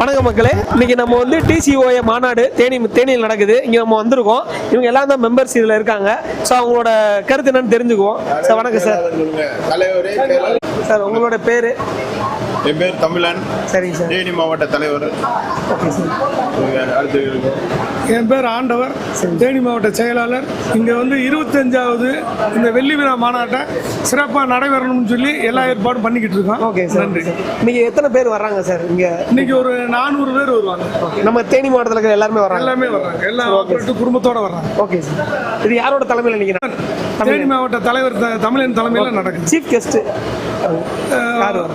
வணக்கம் மக்களே இன்னைக்கு நம்ம வந்து டிசிஓஏ மாநாடு தேனி தேனியில் நடக்குது. இங்க நம்ம வந்திருக்கோம். இவங்க எல்லாம் தான் மெம்பர்ஸ் இதுல இருக்காங்க. ஸோ அவங்களோட கருத்து என்னன்னு தெரிஞ்சுக்குவோம். சார் வணக்கம் சார் சார் உங்களோட பேரு? என் பேர் தமிழன். சரிங்க சார். தேனி மாவட்ட தலைவர். Okay sir. அடுத்து என் பேர் ஆண்டவர். தேனி மாவட்ட செயலாளர். இங்கே வந்து இருபத்தஞ்சாவது இந்த வெள்ளி விழா மாநாட்டை சிறப்பாக நடைபெறணும்னு சொல்லி எல்லா ஏற்பாடும் பண்ணிக்கிட்டு இருக்கோம். ஓகே சார் நன்றி. இன்னைக்கு எத்தனை பேர் வர்றாங்க சார் இங்க? இன்னைக்கு ஒரு நானூறு பேர் வருவாங்க. நம்ம தேனி மாவட்டத்தில் இருக்கிற எல்லாருமே வர்றாங்க. எல்லாமே வர்றாங்க. எல்லா குடும்பத்தோட வர்றாங்க. Okay sir. இது யாரோட தலைமையில் இன்னைக்கு தேனி மாவட்ட தலைவர் த- தமிழன் தலைமையில் நடக்குது. சீஃப் கெஸ்ட்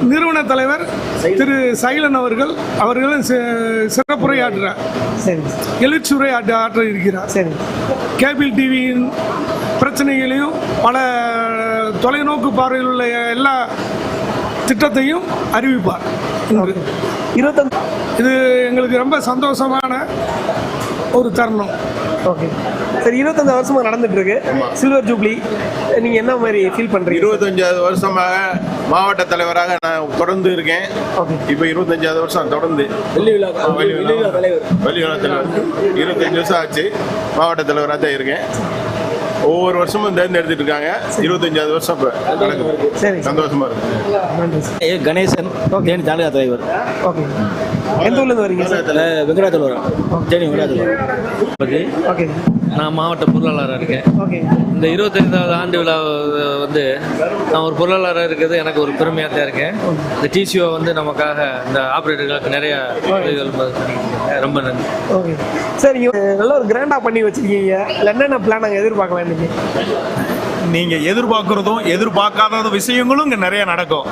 நிறுவன தலைவர் திரு சைலன் அவர்கள் அவர்களும் சி- சிறப்புரையாற்றுறார் சரி. எழுச்சுரை ஆற்ற இருக்கிறார் சரி. கேபிள் டிவியின் பிரச்சனைகளையும் பல தொலைநோக்கு பார்வையில் உள்ள எல்லா திட்டத்தையும் அறிவிப்பார். இருபத்தஞ்சு இது எங்களுக்கு ரொம்ப சந்தோஷமான ஒரு தருணம். ஓகே. சரி இருபத்தஞ்சு வருஷமா நடந்துட்டு இருக்கு சில்வர் ஜூப்ளி நீங்க என்ன மாதிரி ஃபீல் பண்றீங்க? இருபத்தஞ்சாவது வருஷமாக மாவட்ட தலைவராக நான் தொடர்ந்து இருக்கேன். ஓகே. இப்போ இருபத்தஞ்சாவது வருஷம் தொடர்ந்து. வெள்ளி விழா தலைவர். வெள்ளி விழா தலைவர். இருபத்தஞ்சு வருஷம் ஆச்சு. மாவட்ட தலைவராக தான் இருக்கேன். ஒவ்வொரு வருஷமும் தேர்ந்தெடுத்துட்டு இருக்காங்க. இருபத்தஞ்சாவது வருஷம் இப்போ நடக்குது. சரி. சந்தோஷமா இருக்கு. கணேசன் தேனி தாலுகா தலைவர். ஓகே. எந்த ஊர்ல இருந்து வரீங்க வெங்கடாச்சலபுரம் தேனி வெங்கடாச்சலபுரம் பற்றி ஓகே. நான் மாவட்ட பொருளாளராக இருக்கேன். இந்த இருபத்தைந்தாவது ஆண்டு விழா வந்து நான் ஒரு பொருளாளராக இருக்கிறது எனக்கு ஒரு பெருமையாக தான் இருக்கேன். இந்த டிசிஓ வந்து நமக்காக இந்த ஆப்ரேட்டர்களுக்கு நிறைய. ரொம்ப நன்றி. ஓகே. சார் நீங்க நல்ல ஒரு கிராண்டா பண்ணி வச்சிருக்கீங்க. என்னென்ன பிளான் நாங்க எதிர்பார்க்கலாம் இன்னைக்கு? நீங்க எதிர்பார்க்கறதும் எதிர்பார்க்காத விஷயங்களும் இங்க நிறைய நடக்கும்.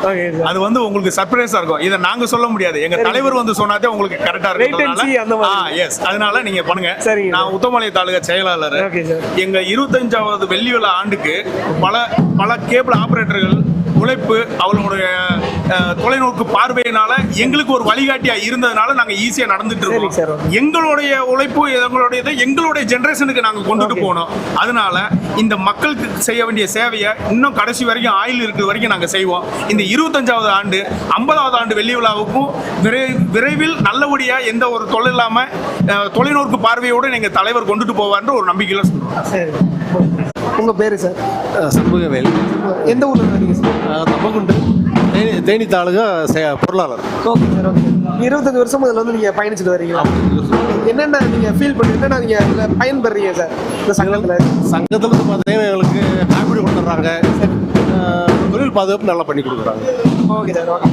அது வந்து உங்களுக்கு சர்ப்ரைஸா இருக்கும் இதை நாங்க சொல்ல முடியாது எங்க தலைவர் வந்து சொன்னாதே உங்களுக்கு கரெக்டா Wait and see அந்த இருக்கும். எஸ் அதனால நீங்க பண்ணுங்க சரிங்க. நான் உத்தமலை தாலுகா செயலாளர் Okay, sir. எங்க இருபத்தஞ்சாவது வெள்ளி விழா ஆண்டுக்கு பல பல கேபிள் ஆபரேட்டர்கள் உழைப்பு அவங்களுடைய அஹ், தொலைநோக்கு பார்வையினால எங்களுக்கு ஒரு வழிகாட்டியா இருந்ததுனால நாங்க ஈஸியா நடந்துட்டு. இருக்கோம். எங்களுடைய உழைப்பு எங்களுடைய எங்களுடைய ஜெனரேஷனுக்கு நாங்க கொண்டுட்டு. போனோம். அதனால இந்த மக்களுக்கு செய்ய வேண்டிய சேவையை இன்னும் கடைசி வரைக்கும் ஆயுள் இருக்கிற வரைக்கும் நாங்க செய்வோம். இந்த இருபத்தஞ்சாவது ஆண்டு ஐம்பதாவது ஆண்டு வெள்ளி விழாவுக்கும் விரை விரைவில் நல்லபடியா எந்த ஒரு தொழில் இல்லாம தொலைநோக்கு பார்வையோடு எங்க தலைவர் கொண்டுட்டு போவார்ன்ற ஒரு நம்பிக்கையில சொல்றோம். சரி. உங்க பேரு சார்? சண்முகவேல். எந்த ஊர்ல இருந்து தேனி தேனி தாலுகா பொருளாளர். Okay sir okay. இருபத்தஞ்சு வருஷம் இதுல வந்து நீங்க பயணிச்சுட்டு வரீங்களா என்னென்ன நீங்க ஃபீல் பண்ணி என்னென்ன நீங்க இதுல பயன்படுறீங்க சார் இந்த சங்கத்துல? சங்கத்தில் பார்த்தீங்கன்னா எங்களுக்கு ஹேபிட் கொடுத்துட்றாங்க. தொழில் பாதுகாப்பு நல்லா பண்ணி கொடுக்குறாங்க. Okay sir okay.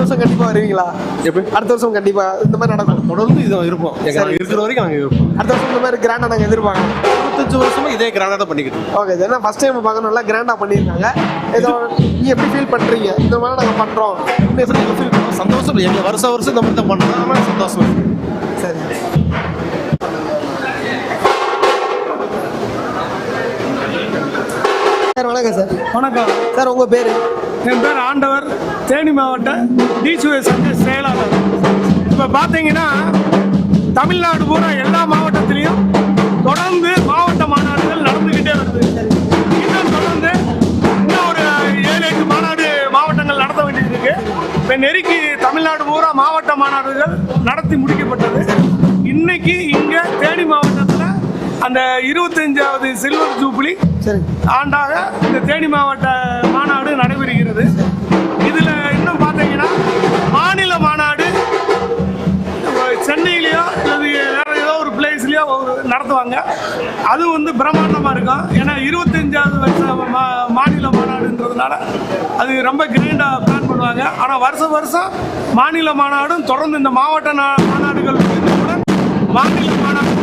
அடுத்த வருஷம் கண்டிப்பா வருவீங்களா? எப்படி? அடுத்த வருஷம் கண்டிப்பா இந்த மாதிரி நடக்கும். தொடர்ந்து இது இருப்போம். நாங்க இருக்கிற வரைக்கும் நாங்கள் இருப்போம். அடுத்த வருஷம் இந்த மாதிரி கிராண்டா நாங்க எதிர்பார்க்கலாம் இருபத்தஞ்சு வருஷமா இதே கிராண்டாக தான் பண்ணிக்கிட்டு ஓகே சார் ஏன்னா ஃபர்ஸ்ட் டைம் பார்க்கணும் நல்லா கிராண்டா பண்ணியிருக்காங்க. ஏதோ நீ எப்படி ஃபீல் பண்றீங்க? இந்த மாதிரி நாங்க பண்றோம். நீங்க ஃபீல் பண்ணுவோம் சந்தோஷம் எங்க வருஷம் வருஷம் இந்த மாதிரி தான் பண்ணுறோம் ஆனால் சந்தோஷம். சரி. சார் வணக்கம் சார். வணக்கம். சார் உங்க பேரு? என் பேர் ஆண்டவர். தேனி மாவட்ட டிசிஓஎஸ் சங்க செயலாளர். இப்போ பார்த்தீங்கன்னா தமிழ்நாடு பூரா எல்லா மாவட்டத்திலையும் தொடர்ந்து மாவட்ட மாநாடுகள் நடந்துக்கிட்டே வருது. இன்னும் தொடர்ந்து இன்னும் ஒரு ஏழு எட்டு மாநாடு மாவட்டங்கள் நடத்த வேண்டியது இருக்கு இப்போ நெருக்கி தமிழ்நாடு பூரா மாவட்ட மாநாடுகள் நடத்தி முடிக்கப்பட்டது. இன்னைக்கு அந்த இருபத்தஞ்சாவது சில்வர் ஜூப்ளி ஆண்டாக இந்த தேனி மாவட்ட மாநாடு நடைபெறுகிறது. இதில் இன்னும் பார்த்தீங்கன்னா மாநில மாநாடு சென்னையிலையோ அல்லது வேற ஏதோ ஒரு பிளேஸ்லையோ நடத்துவாங்க. அது வந்து பிரம்மாண்டமாக இருக்கும். ஏன்னா இருபத்தஞ்சாவது வருஷம் மா மாநில மாநாடுன்றதுனால அது ரொம்ப கிராண்டாக பிளான் பண்ணுவாங்க. ஆனால் வருஷம் வருஷம் மாநில மாநாடும் தொடர்ந்து இந்த மாவட்ட மாநாடுகள் மாநில மாநாடு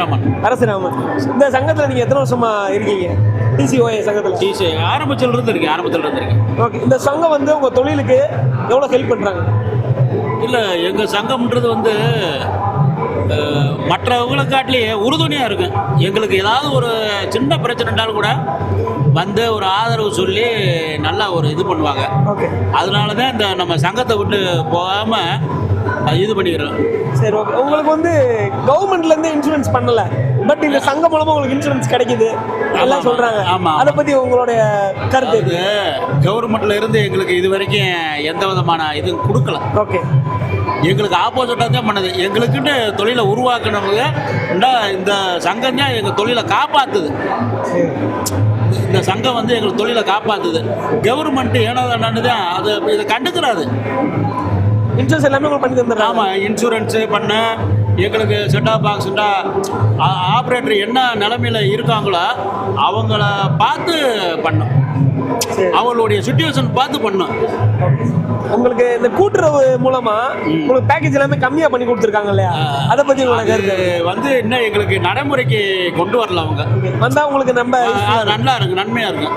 பரசுராமன் அரசராமன். இந்த சங்கத்துல நீங்க எத்தனை வருஷமா இருக்கீங்க? டிசிஓஏ சங்கத்துல? டிசி ஆரம்பத்தில் இருந்து இருக்கேன் ஆரம்பத்தில் இருந்து இருக்கேன். ஓகே இந்த சங்கம் வந்து உங்க தொழிலுக்கு எவ்வளவு ஹெல்ப் பண்றாங்க? இல்லை எங்கள் சங்கம்ன்றது வந்து மற்றவங்களை காட்டிலேயே உறுதுணையாக இருக்கும். எங்களுக்கு ஏதாவது ஒரு சின்ன பிரச்சனைனாலும் கூட வந்து ஒரு ஆதரவு சொல்லி நல்லா ஒரு இது பண்ணுவாங்க. அதனால தான் இந்த நம்ம சங்கத்தை விட்டு போகாமல் இது பண்ணிக்கிறோம் சரி ஓகே உங்களுக்கு வந்து கவர்மெண்ட்ல இருந்து இன்சூரன்ஸ் பண்ணல. பட் இந்த சங்கம் மூலமா உங்களுக்கு இன்சூரன்ஸ் கிடைக்குது. எல்லாம் ஆமா, சொல்றாங்க. ஆமா. அதை பத்தி உங்களுடைய கருத்து இது கவர்மெண்ட்ல இருந்து எங்களுக்கு இது வரைக்கும் எந்த விதமான இதுவும் கொடுக்கல. ஓகே எங்களுக்கு ஆப்போசிட்டாக தான் பண்ணுது. எங்களுக்குன்னு தொழிலை உருவாக்குனவங்க இந்தா சங்கம் தான் எங்கள் தொழிலை காப்பாற்றுது இந்த சங்கம் வந்து எங்களுக்கு தொழிலை காப்பாற்றுது கவர்மெண்ட் ஏனோ தானு தான் அது இதை கண்டுக்கிறாது இன்சூரன்ஸ் எல்லாமே உங்களுக்கு பண்ணி தந்துடுறாங்க. ஆமாம் இன்சூரன்ஸு பண்ண எங்களுக்கு செட்டாப் பாக்ஸ்ண்டா ஆப்ரேட்டர் என்ன நிலமையில இருக்காங்களோ அவங்கள பார்த்து பண்ணோம். அவங்களுடைய சுச்சுவேஷன் பார்த்து பண்ணோம். உங்களுக்கு இந்த கூட்டுறவு மூலமா உங்களுக்கு பேக்கேஜ் எல்லாமே கம்மியா பண்ணி கொடுத்துருக்காங்க இல்லையா? அதை பத்தி உங்களோட கருத்து வந்து இன்னும் எங்களுக்கு நடைமுறைக்கு கொண்டு வரல அவங்க. வந்தா உங்களுக்கு நம்ம நல்லா இருக்கு நன்மையா இருக்கு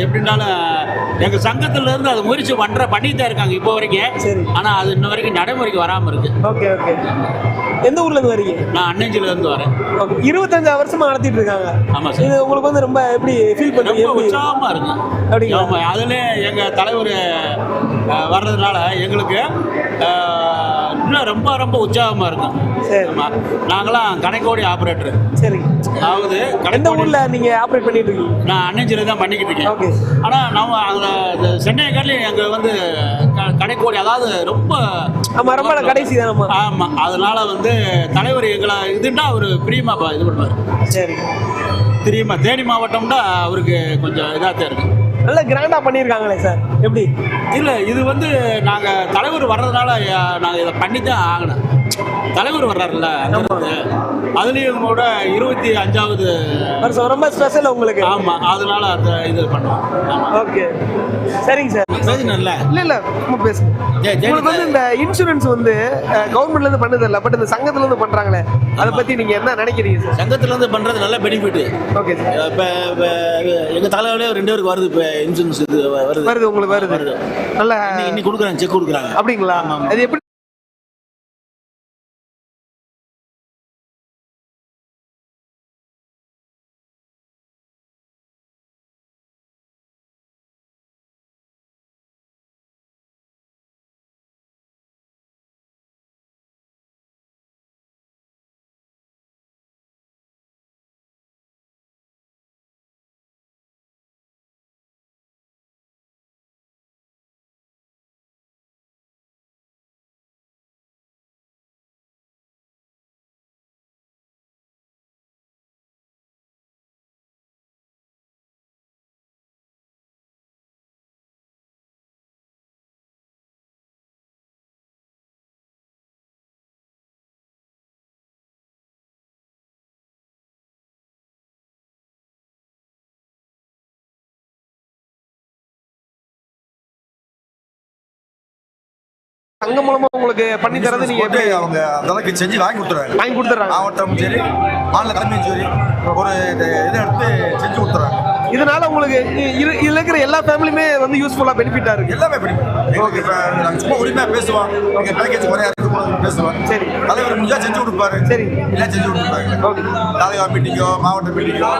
எப்படின்னாலும் எங்க சங்கத்துல இருந்து அது முயற்சி பண்ற பண்ணிட்டு தான் இருக்காங்க இப்போ வரைக்கும். சரி. ஆனா அது இன்ன வரைக்கும் நடைமுறைக்கு வராம இருக்கு. Okay okay. எந்த ஊர்ல இருந்து வரீங்க? நான் அன்னஞ்சில இருந்து வரேன். ஓகே இருபத்தஞ்சாறு வருஷமா நடத்திட்டு இருக்காங்க. ஆமா சார். இது உங்களுக்கு வந்து ரொம்ப எப்படி ஃபீல் பண்ணுறீங்க ரொம்ப உற்சாகமா இருக்கு அப்படிங்களா? ஆமா அதுல எங்க தலைவர் வர்றதுனால எங்களுக்கு இன்னும் ரொம்ப ரொம்ப உற்சாகமா இருக்கும். சரி. நாங்களாம் கடைக்கோடி ஆபரேட்டர் சரி. அதாவது எந்த கடைக்கோடி ஊர்ல நீங்க ஆப்ரேட் பண்ணிட்டு இருக்கீங்க? நான் அன்னஞ்சில தான் பண்ணிக்கிட்டு இருக்கேன். ஓகே. ஆனா நம்ம அங்க இந்த சென்னை காட்டிலும் எங்க வந்து கடைக்கோடி அதாவது ரொம்ப ஆமா ரொம்ப கடைசி தானம்மா ஆமா. அதனால வந்து தலைவர் எங்களை இதுன்னா அவர் பிரியமா பா- இது பண்ணுவார். சரி. பிரியமா தேனி மாவட்டம்னா அவருக்கு கொஞ்சம் இதாக தான் இருக்கு. நல்ல கிராண்டா பண்ணியிருக்காங்களே சார். எப்படி? இல்லை இது வந்து நாங்கள் தலைவர் வர்றதுனால நாங்கள் இதை பண்ணி தான் ஆகணும். தலைவர் வர்றாருல்ல. அதுலயும் கூட இருபத்தி அஞ்சாவது வருஷம் ரொம்ப ஸ்பெஷல் உங்களுக்கு. ஆமா அதனால அந்த இது பண்ணுவோம். ஓகே சரிங்க சார். பேசினல்ல இல்ல இல்ல சும்மா பேசுங்க. உங்களுக்கு வந்து இந்த இன்சூரன்ஸ் வந்து கவர்மெண்ட்ல இருந்து பண்ணது இல்ல பட் இந்த சங்கத்துல இருந்து பண்றாங்களே அதை பத்தி நீங்க என்ன நினைக்கிறீங்க சார்? சங்கத்துல இருந்து பண்றது நல்ல பெனிஃபிட் ஓகே சார். இப்போ எங்க தலைவரே ரெண்டு பேருக்கு வருது இப்போ இன்சூரன்ஸ் இது வருது. வருது உங்களுக்கு வருது. நல்ல இன்னைக்கு கொடுக்குறாங்க செக் கொடுக்குறாங்க. அப்படிங்களா. அது எப்படி சங்கம் மூலமா உங்களுக்கு பண்ணி தரது நீங்க எப்படி? அவங்க அளவுக்கு செஞ்சு வாங்கி கொடுத்துறாங்க வாங்கி கொடுத்துறாங்க மாவட்டம் சரி மாநில தலைமையும் சரி ஒரு இது இதை எடுத்து செஞ்சு கொடுத்துறாங்க இதனால உங்களுக்கு இதுல இருக்கிற எல்லா ஃபேமிலியுமே வந்து யூஸ்ஃபுல்லா பெனிஃபிட்டா இருக்கு. எல்லாமே எங்களுக்கு இப்போ நாங்கள் சும்மா உரிமையாக பேசுவோம். எங்கள் பேக்கேஜ் இருக்கு போது பேசுவோம். சரி. தலைவர் முடிஞ்சா செஞ்சு கொடுப்பாரு. சரி. இல்லை செஞ்சு கொடுப்பாங்க ஓகே. தாலுகா மீட்டிங்கோ மாவட்ட மீட்டிங்கோ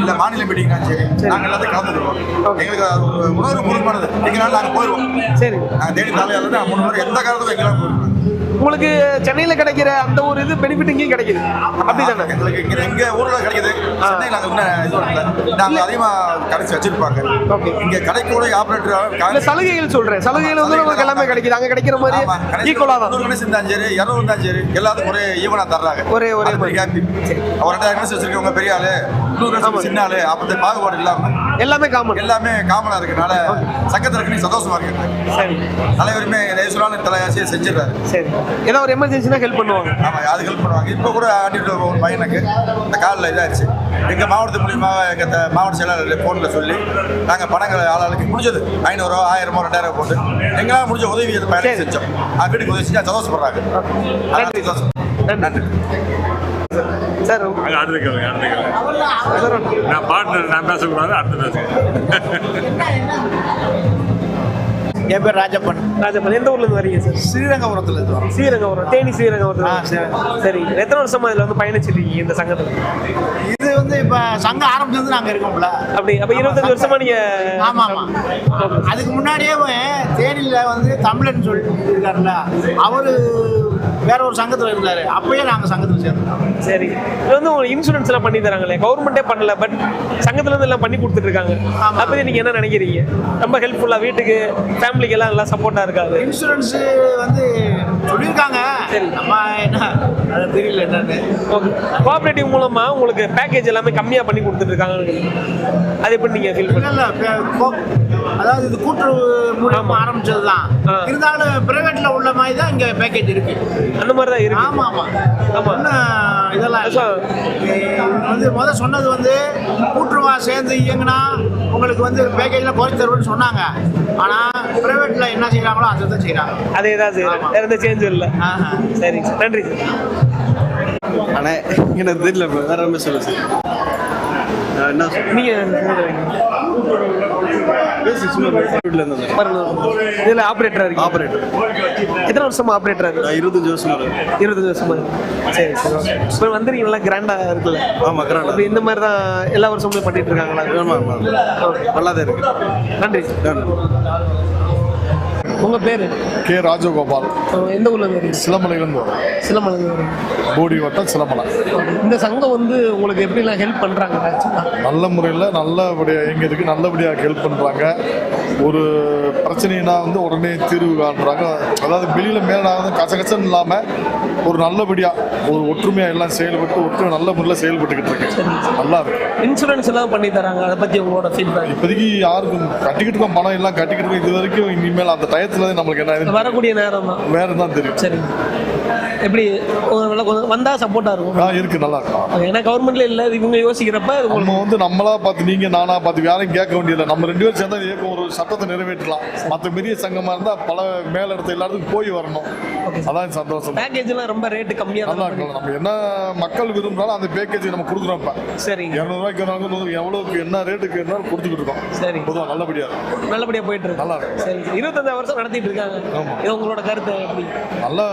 இல்லை மாநில மீட்டிங்னா சரி. நாங்கள் எல்லாத்தையும் கலந்துருவோம் ஓகே. எங்களுக்கு ஒரு உணர்வு பூர்வமானது. எங்களால் நாங்கள் போயிடுவோம் சரி. நாங்கள் தேடி தலையால நான் மூணு எந்த காலத்துக்கும் எங்களால் போயிடுவோம் உங்களுக்கு சென்னையில கிடைக்கிற அந்த ஒரு இது பெனிஃபிட் இங்கேயும் கிடைக்குது. அப்படிதானே? எங்களுக்கு இங்க எங்க ஊர்ல கிடைக்குது. சென்னையில் நாங்க இன்னும் இது பண்ணல நாங்க அதிகமா கடைசி வச்சிருப்பாங்க. ஓகே. இங்க கடைக்கூட ஆபரேட்டர் சலுகைகள் சொல்றேன். சலுகைகள் வந்து உங்களுக்கு எல்லாமே கிடைக்குது. அங்க கிடைக்கிற மாதிரி ஈக்குவலா தான். கணேசன் இருந்தாலும் சரி இரநூறு இருந்தாலும் சரி. எல்லாத்துக்கும் ஒரே ஈவனா தர்றாங்க. ஒரே- ஒரே. ஹாப்பி ஒரு ரெண்டாயிரம் வச்சிருக்கவங்க பெரிய ஆளு? நூறு சின்ன ஆளு. அப்படி பாகுபாடு இல்லாம. எல்லாமே காமன் எல்லாமே காமனா இருக்கனால சங்கத்துல இருக்கு சந்தோஷமா இருக்கு. சரி. தலைவருமே எதை தலையாசியை செஞ்சிடறாரு. சரி. ஏதாவது ஒரு எமர்ஜென்சினா ஹெல்ப் பண்ணுவாங்க. ஆமாம் அது ஹெல்ப் பண்ணுவாங்க. இப்போ கூட ஆண்டிட்டு ஒரு பையனுக்கு இந்த காலில் இதாகிடுச்சு எங்கள் மாவட்டத்து மூலியமாக எங்கள் மாவட்ட செயலாளர் ஃபோனில் சொல்லி நாங்கள் பணங்களை ஆளாளுக்கு முடிஞ்சது. ஐநூறுரூவா ஆயிரமோ ரெண்டாயிரம் போட்டு எங்களால் முடிஞ்ச உதவி அந்த சரி. செஞ்சோம். வீட்டுக்கு உதவி செஞ்சு சந்தோஷப்படுறாங்க நன்றி. நன்றி. சார் அது அடுத்த அடுத்த நான் பாட்டு நான் பேசக்கூடாது அடுத்து பேசுங்க என் பேர் ராஜப்பன். ராஜப்பன் எந்த ஊர்ல இருந்து வரீங்க சார்? ஸ்ரீரங்கபுரத்துல இருந்து வரோம். ஸ்ரீரங்கபுரம் தேனி ஸ்ரீரங்கம். சரி எத்தனை வருஷமா இதுல வந்து பயணிச்சிட்டு இருக்கீங்க இந்த சங்கத்துல? இது வந்து இப்ப சங்கம் ஆரம்பிச்சது நாங்க இருக்கோம்ல. அப்படி அப்ப இருபத்தஞ்சு வருஷமா நீங்க ஆமா ஆமா. அதுக்கு முன்னாடியே தேனியில வந்து தமிழன் சொல்லிட்டு இருக்காருல்ல. அவரு வேற ஒரு சங்கத்துல இருந்தாரு. அப்பயே நாங்க சங்கத்துல சேர்ந்தோம் சரி. இது வந்து உங்களுக்கு இன்சூரன்ஸ் எல்லாம் பண்ணி தராங்களே? கவர்மெண்டே பண்ணல பட் சங்கத்துல இருந்து எல்லாம் பண்ணி கொடுத்துட்டு இருக்காங்க. அதை பத்தி நீங்க என்ன நினைக்கிறீங்க? ரொம்ப ஹெல்ப்ஃபுல்லா வீட்டுக்கு ஃபேமிலிக்கு எல்லாம் நல்லா சப்போர்ட்டா இருக்காது. இன்சூரன்ஸ் வந்து சொல்லியிருக்காங்க. நம்ம என்ன அது தெரியல என்னன்னு கோஆபரேட்டிவ் மூலமா உங்களுக்கு பேக்கேஜ் எல்லாமே கம்மியா பண்ணி கொடுத்துட்டு இருக்காங்க அது எப்படி நீங்க ஃபீல் இல்ல பண்ணுங்க இல்ல பே- கோ- அதாவது இது கூட்டுறவு மூலமா. ஆரம்பிச்சது தான். இருந்தாலும் பிரைவேட்ல உள்ள மாதிரி தான் இங்க பேக்கேஜ் இருக்கு அந்த மாதிரி தான் இருக்கு ஆமா ஆமா ஆமா. ஒண்ணும் இதெல்லாம் வந்து முத சொன்னது வந்து கூட்டுறவா சேர்ந்து இயங்குனா உங்களுக்கு வந்து பேக்கேஜ்ல குறைச்சு தருவோம்னு சொன்னாங்க. ஆனா பிரைவேட்ல என்ன செய்யறாங்களோ அதை தான் செய்யறாங்க அதே தான். வேற எந்த சேஞ்சும் இல்லை. ஆஹா. சரிங்க சார் நன்றி சார். அண்ணே எனக்கு தெரியல. வேற என்ன சொல்ல சார். என்ன? சொல்ல இதுல ஆபரேட்டரா இருக்கு ஆப்ரேட்டர் எத்தனை வருஷமா ஆபரேட்டரா இருக்கு? இருபத்தஞ்சு வருஷம் இருபத்தஞ்சு வருஷமா சரி சரி இப்போ வந்துருக்கீங்க நல்லா கிராண்டா இருக்குல்ல? ஆமா கிராண்டா அப்படி இந்த மாதிரி தான் எல்லா வருஷமும் பண்ணிட்டு இருக்காங்களா? நல்லா தான் இருக்கு. நன்றி. சார் உங்க பேரு? கே ராஜகோபால். எந்த ஊர்ல இருந்து சிலமலையிலேருந்து வரும் சிலமலை வரீங்க. போடி வட்டம் சிலமலை. இந்த சங்கம் வந்து உங்களுக்கு எப்படிலாம் ஹெல்ப் பண்றாங்க? நல்ல முறையில் நல்லபடியாக எங்களுக்கு நல்லபடியாக ஹெல்ப் பண்ணுறாங்க ஒரு பிரச்சனைனா வந்து உடனே தீர்வு காண்றாங்க. அதாவது வெளியில் மேலாக கசகசன்னு இல்லாமல் ஒரு நல்லபடியாக ஒரு ஒற்றுமையாக எல்லாம் செயல்பட்டு ஒற்றுமை நல்ல முறையில் செயல்பட்டுக்கிட்டு இருக்கு. நல்லா இருக்கு. இன்சூரன்ஸ் எல்லாம் பண்ணி தராங்க அதை பத்தி உங்களோட ஃபீட்பேக் இப்போதைக்கு யாருக்கும் கட்டிக்கிட்டு இருக்கோம் பணம் எல்லாம் கட்டிக்கிட்டு இருக்கோம். இது வரைக்கும் இனிமேல் அந்த டயத்தில் நம்மளுக்கு என்ன வரக்கூடிய நேரம் தான். வேறு தான் தெரியும். சரி எப்படி ஒரு நல்ல கொஞ்சம் வந்தா சப்போர்ட்டா இருக்கும்? ஆ இருக்கு நல்லா இருக்கும் ஏன்னா கவர்மெண்ட்ல இல்ல இவங்க யோசிக்கிறப்ப நம்ம வந்து நம்மளா பார்த்து நீங்க நானா பார்த்து யாரையும் கேட்க வேண்டியதில்லை. நம்ம ரெண்டு பேரும் சேர்ந்தா இயக்கம் ஒரு சட்டத்தை நிறைவேற்றலாம். மற்ற பெரிய சங்கமா இருந்தா பல மேல இடத்த எல்லாத்துக்கும் போய் வரணும். அதான் சந்தோஷம். பேக்கேஜ் எல்லாம் ரொம்ப ரேட் கம்மியா நல்லா தான் இருக்கும் நம்ம என்ன மக்கள் விரும்புறாலும் அந்த பேக்கேஜ் நம்ம கொடுக்குறோம் இப்ப. சரிங்க. இரநூறுவாய்க்கு வேணாலும் எவ்வளவுக்கு என்ன ரேட்டுக்கு என்ன கொடுத்துக்கிட்டு இருக்கோம். சரி பொதுவாக நல்லபடியா இருக்கும். நல்லபடியா போயிட்டு இருக்கு. நல்லா இருக்கு. சரி சரி. இருபத்தஞ்சாயிரம் வருஷம் நடத்திட்டு இருக்காங்க. ஆமா. இது உங்களோட கருத்து எப்படி? நல்லா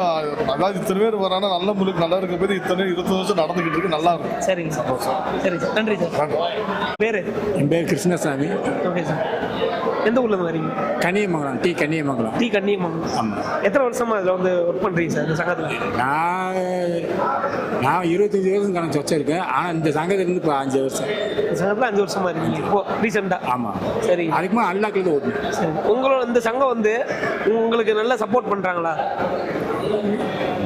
அதாவது இத்தனை பேர் வரானா நல்ல முழுக்க நல்லா இருக்க போது இத்தனை இருபது வருஷம் நடந்துகிட்டு இருக்கு. நல்லா இருக்கும். சரிங்க சார். சரி சார். நன்றி சார். பேரு? என் பேர் கிருஷ்ணசாமி. Okay sir. எந்த ஊர்ல இருந்து வரீங்க கன்னியமங்கலம் டி கன்னியமங்கலம். டி கன்னியம்மன் எத்தனை வருஷமா இதுல வந்து ஒர்க் பண்றீங்க சார் இந்த சங்கத்துல? நான் நான் இருபத்தஞ்சி வருஷம் கணக்கு வச்சிருக்கேன் ஆனால் இந்த சங்கத்திலிருந்து இப்போ அஞ்சு வருஷம். இந்த சங்கத்துல அஞ்சு வருஷமா இருக்கீங்க. இப்போ ரீசெண்டா ஆமாம் சரி. அதுக்குமே அல்லாக்கில் ஓட்டணும் சரி. உங்களோட இந்த சங்கம் வந்து உங்களுக்கு நல்லா சப்போர்ட் பண்றாங்களா?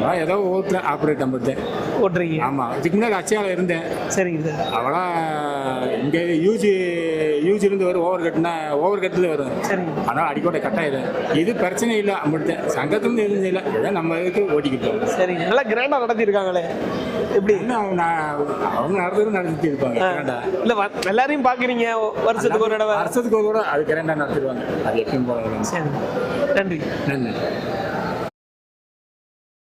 நான் ஏதோ ஓட்டுறேன் ஆப்ரேட் நம்பர் ஓட்டுறீங்க. ஆமாம் இதுக்கு முன்னாடி அச்சையால் இருந்தேன். சரிங்க சார் அவளா இங்கே யூஜி யூஜிலேருந்து வரும் ஓவர் கட்டுனா ஓவர் கட்டில் வரும் ஆனால் அடிக்கோட்டை கட்டாயிடும் இது பிரச்சனை இல்லை அப்படித்தான் சங்கத்துலேருந்து எதுவும் இல்லை ஏதோ நம்ம இதுக்கு ஓட்டிக்கிட்டோம் சரி நல்லா கிராண்டா நடத்திருக்காங்களே. எப்படி? அவங்க நடத்துறது நடத்திட்டு இருப்பாங்க இல்ல எல்லாரையும் பாக்குறீங்க வருஷத்துக்கு ஒரு தடவை? வருஷத்துக்கு ஒரு கூட அது கரெக்டாக நடத்திடுவாங்க. அது எப்பயும் போல. சரி. நன்றி. நன்றி.